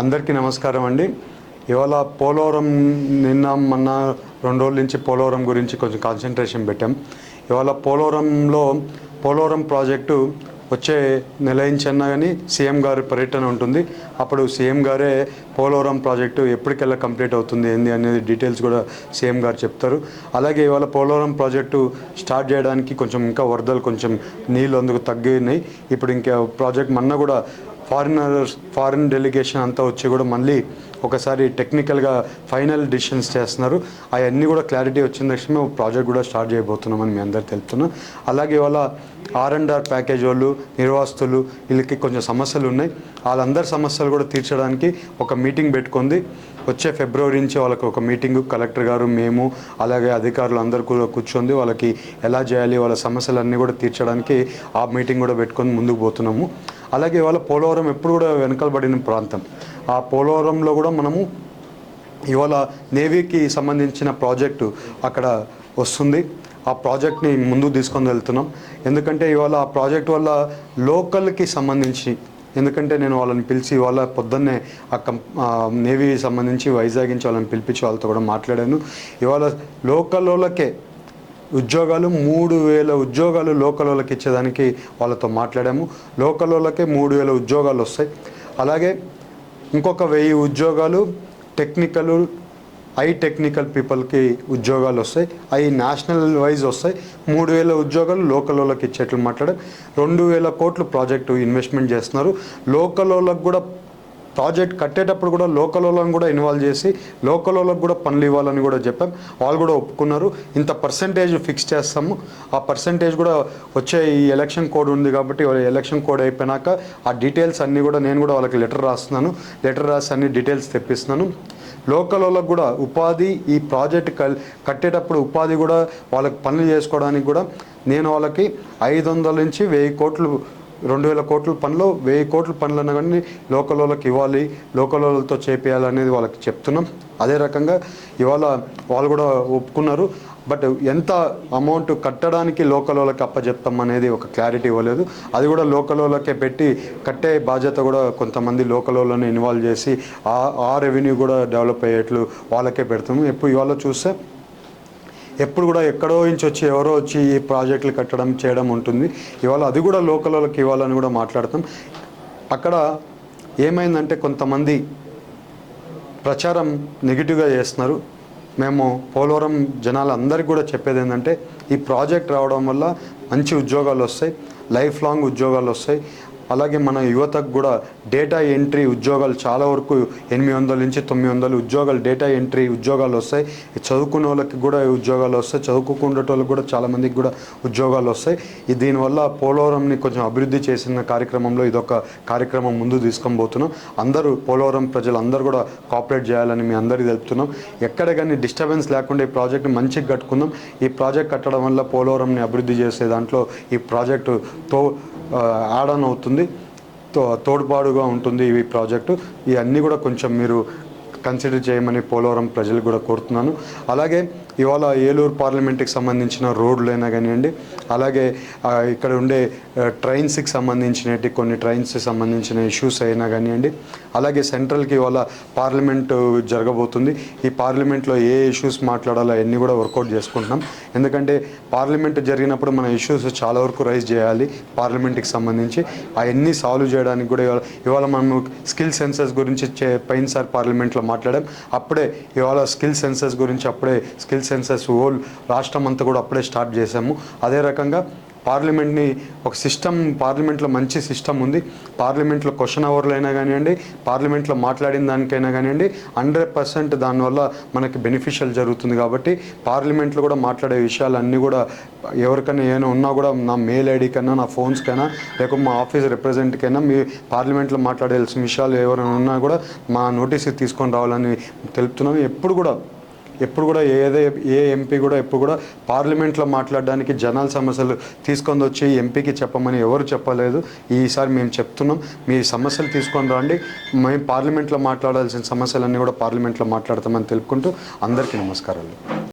అందరికీ నమస్కారం అండి. ఇవాళ పోలవరం నిన్న మొన్న రెండు రోజుల నుంచి పోలవరం గురించి కొంచెం కాన్సన్ట్రేషన్ పెట్టాం. ఇవాళ పోలవరంలో పోలవరం ప్రాజెక్టు వచ్చే నెల నుంచి కానీ సీఎం గారి పర్యటన ఉంటుంది. అప్పుడు సీఎం గారే పోలవరం ప్రాజెక్టు ఎప్పటికెల్లా కంప్లీట్ అవుతుంది ఏంది అనేది డీటెయిల్స్ కూడా సీఎం గారు చెప్తారు. అలాగే ఇవాళ పోలవరం ప్రాజెక్టు స్టార్ట్ చేయడానికి కొంచెం ఇంకా వరదలు కొంచెం నీళ్ళు అందుకు తగ్గినాయి. ఇప్పుడు ఇంకా ప్రాజెక్ట్ మొన్న కూడా ఫారినర్స్ ఫారిన్ డెలిగేషన్ అంతా వచ్చి కూడా మళ్ళీ ఒకసారి టెక్నికల్గా ఫైనల్ డిసిషన్స్ చేస్తున్నారు. అవన్నీ కూడా క్లారిటీ వచ్చిన తక్షణమే ప్రాజెక్ట్ కూడా స్టార్ట్ చేయబోతున్నామని మీ అందరు తెలుపుతున్నాం. అలాగే ఇవాళ ఆర్ అండ్ ఆర్ ప్యాకేజ్ వాళ్ళు నిర్వాసితులు వీళ్ళకి కొంచెం సమస్యలు ఉన్నాయి. వాళ్ళందరి సమస్యలు కూడా తీర్చడానికి ఒక మీటింగ్ పెట్టుకుంది. వచ్చే ఫిబ్రవరి నుంచి వాళ్ళకి ఒక మీటింగ్ కలెక్టర్ గారు మేము అలాగే అధికారులు అందరూ కూడా కూర్చొని వాళ్ళకి ఎలా చేయాలి వాళ్ళ సమస్యలన్నీ కూడా తీర్చడానికి ఆ మీటింగ్ కూడా పెట్టుకొని ముందుకు పోతున్నాము. అలాగే ఇవాళ పోలవరం ఎప్పుడు కూడా వెనకబడిన ప్రాంతం. ఆ పోలవరంలో కూడా మనము ఇవాళ నేవీకి సంబంధించిన ప్రాజెక్టు అక్కడ వస్తుంది. ఆ ప్రాజెక్ట్ని ముందుకు తీసుకొని వెళ్తున్నాం. ఎందుకంటే ఇవాళ ఆ ప్రాజెక్ట్ వల్ల లోకల్కి సంబంధించి ఎందుకంటే నేను వాళ్ళని పిలిచి వాళ్ళ పొద్దున్నే ఆ కం నేవీ సంబంధించి వైజాగ్ నుంచి వాళ్ళని పిలిపించి వాళ్ళతో కూడా మాట్లాడాను. ఇవాళ లోకల్ వాళ్ళకే ఉద్యోగాలు మూడు వేల ఉద్యోగాలు లోకలోళ్ళకి ఇచ్చేదానికి వాళ్ళతో మాట్లాడాము. లోకలోళ్ళకే మూడు వేల ఉద్యోగాలు వస్తాయి. అలాగే ఇంకొక వెయ్యి ఉద్యోగాలు టెక్నికల్ ఐ టెక్నికల్ పీపుల్కి ఉద్యోగాలు వస్తాయి. అవి నేషనల్ వైజ్ వస్తాయి. మూడు వేల ఉద్యోగాలు లోకల్ వాళ్ళకి ఇచ్చేట్లు మాట్లాడారు. రెండు వేల కోట్లు ప్రాజెక్టు ఇన్వెస్ట్మెంట్ చేస్తున్నారు. లోకల్ వాళ్ళకి కూడా ప్రాజెక్ట్ కట్టేటప్పుడు కూడా లోకల్ వాళ్ళని కూడా ఇన్వాల్వ్ చేసి లోకల్ వాళ్ళకి కూడా పనులు ఇవ్వాలని కూడా చెప్పాం. వాళ్ళు కూడా ఒప్పుకున్నారు. ఇంత పర్సంటేజ్ ఫిక్స్ చేస్తాము. ఆ పర్సంటేజ్ కూడా వచ్చే ఈ ఎలక్షన్ కోడ్ ఉంది కాబట్టి వాళ్ళ ఎలక్షన్ కోడ్ అయిపోయినాక ఆ డీటెయిల్స్ అన్నీ కూడా నేను కూడా వాళ్ళకి లెటర్ రాస్తున్నాను. లెటర్ రాసి అన్ని డీటెయిల్స్ తెప్పిస్తున్నాను. లోకల్ వాళ్ళకు కూడా ఉపాధి ఈ ప్రాజెక్ట్ కట్టేటప్పుడు ఉపాధి కూడా వాళ్ళకి పనులు చేసుకోవడానికి కూడా నేను వాళ్ళకి ఐదు వందల నుంచి వెయ్యి కోట్లు రెండు వేల కోట్ల పనిలో వెయ్యి కోట్ల పనులు అన్నా కానీ లోకల్ వాళ్ళకి ఇవ్వాలి లోకల్ వాళ్ళతో చేపియాలనేది వాళ్ళకి చెప్తున్నాం. అదే రకంగా ఇవాళ వాళ్ళు కూడా ఒప్పుకున్నారు. బట్ ఎంత అమౌంట్ కట్టడానికి లోకల్ వాళ్ళకి అప్పచెప్తాం అనేది ఒక క్లారిటీ ఇవ్వలేదు. అది కూడా లోకల్ వాళ్ళకే పెట్టి కట్టే బాధ్యత కూడా కొంతమంది లోకల్ వాళ్ళని ఇన్వాల్వ్ చేసి ఆ ఆ రెవెన్యూ కూడా డెవలప్ అయ్యేట్లు వాళ్ళకే పెడతాము ఎప్పుడు ఇవాళ చూస్తే ఎప్పుడు కూడా ఎక్కడో నుంచి వచ్చి ఎవరో వచ్చి ఈ ప్రాజెక్టులు కట్టడం చేయడం ఉంటుంది. ఇవాళ అది కూడా లోకల్ వాళ్ళకి ఇవ్వాలని కూడా మాట్లాడతాం. అక్కడ ఏమైందంటే కొంతమంది ప్రచారం నెగిటివ్గా చేస్తున్నారు. మేము పోలవరం జనాలందరికీ కూడా చెప్పేది ఏంటంటే ఈ ప్రాజెక్ట్ రావడం వల్ల మంచి ఉద్యోగాలు వస్తాయి. లైఫ్ లాంగ్ ఉద్యోగాలు వస్తాయి. అలాగే మన యువతకు కూడా డేటా ఎంట్రీ ఉద్యోగాలు చాలా వరకు ఎనిమిది వందల నుంచి తొమ్మిది వందలు ఉద్యోగాలు డేటా ఎంట్రీ ఉద్యోగాలు వస్తాయి. చదువుకున్న వాళ్ళకి కూడా ఉద్యోగాలు వస్తాయి. చదువుకుండేటోళ్ళకి వాళ్ళకి కూడా చాలామందికి కూడా ఉద్యోగాలు వస్తాయి. దీనివల్ల పోలవరంని కొంచెం అభివృద్ధి చేసిన కార్యక్రమంలో ఇదొక కార్యక్రమం ముందు తీసుకొని పోతున్నాం. అందరూ పోలవరం ప్రజలు అందరూ కూడా కోఆపరేట్ చేయాలని మీ అందరికీ తెలుపుతున్నాం. ఎక్కడ కానీ డిస్టర్బెన్స్ లేకుండా ఈ ప్రాజెక్ట్ని మంచిగా కట్టుకుందాం. ఈ ప్రాజెక్ట్ కట్టడం వల్ల పోలవరంని అభివృద్ధి చేసే దాంట్లో ఈ ప్రాజెక్టు తో యాడ్ ఆన్ అవుతుంది. తో ఉంటుంది ఈ ప్రాజెక్టు ఇవన్నీ కూడా కొంచెం మీరు కన్సిడర్ చేయమని పోలవరం ప్రజలు కూడా కోరుతున్నాను. అలాగే ఇవాళ ఏలూరు పార్లమెంట్కి సంబంధించిన రోడ్లైనా కానివ్వండి అలాగే ఇక్కడ ఉండే ట్రైన్స్కి సంబంధించినటి కొన్ని ట్రైన్స్కి సంబంధించిన ఇష్యూస్ అయినా కానివ్వండి అలాగే సెంట్రల్కి ఇవాళ పార్లమెంటు జరగబోతుంది. ఈ పార్లమెంట్లో ఏ ఇష్యూస్ మాట్లాడాలో అన్నీ కూడా వర్కౌట్ చేసుకుంటున్నాం. ఎందుకంటే పార్లమెంట్ జరిగినప్పుడు మన ఇష్యూస్ చాలా వరకు రైజ్ చేయాలి పార్లమెంట్కి సంబంధించి. అవన్నీ సాల్వ్ చేయడానికి కూడా ఇవాళ ఇవాళ మనం స్కిల్ సెన్సెస్ గురించి చే- సార్ పార్లమెంట్లో మాట్లాడాం. అప్పుడే ఇవాళ స్కిల్ సెన్సెస్ గురించి అప్పుడే స్కిల్ సెన్సెస్ హోల్ రాష్ట్రం అంతా కూడా అప్పుడే స్టార్ట్ చేశాము. అదే రకంగా పార్లమెంట్ని ఒక సిస్టమ్ పార్లమెంట్లో మంచి సిస్టమ్ ఉంది. పార్లమెంట్లో క్వశ్చన్ అవర్లు అయినా కానివ్వండి పార్లమెంట్లో మాట్లాడిన దానికైనా కానివ్వండి హండ్రెడ్ పర్సెంట్ దానివల్ల మనకి బెనిఫిషియల్ జరుగుతుంది కాబట్టి పార్లమెంట్లో కూడా మాట్లాడే విషయాలు అన్నీ కూడా ఎవరికైనా ఏమైనా ఉన్నా కూడా నా మెయిల్ ఐడికైనా నా ఫోన్స్ కైనా లేకపోతే మా ఆఫీస్ రిప్రజెంట్కైనా మీ పార్లమెంట్లో మాట్లాడాల్సిన విషయాలు ఎవరైనా ఉన్నా కూడా మా నోటీస్ తీసుకొని రావాలని తెలుపుతున్నాం ఎప్పుడు కూడా ఎప్పుడు కూడా ఏదే ఏ ఎంపీ కూడా ఎప్పుడు కూడా పార్లమెంట్లో మాట్లాడడానికి జనాల సమస్యలు తీసుకొని వచ్చి ఎంపీకి చెప్పమని ఎవరు చెప్పలేదు. ఈసారి మేము చెప్తున్నాం మీ సమస్యలు తీసుకొని రండి. మేము పార్లమెంట్లో మాట్లాడాల్సిన సమస్యలన్నీ కూడా పార్లమెంట్లో మాట్లాడతామని తెలుపుకుంటూ అందరికీ నమస్కారాలు.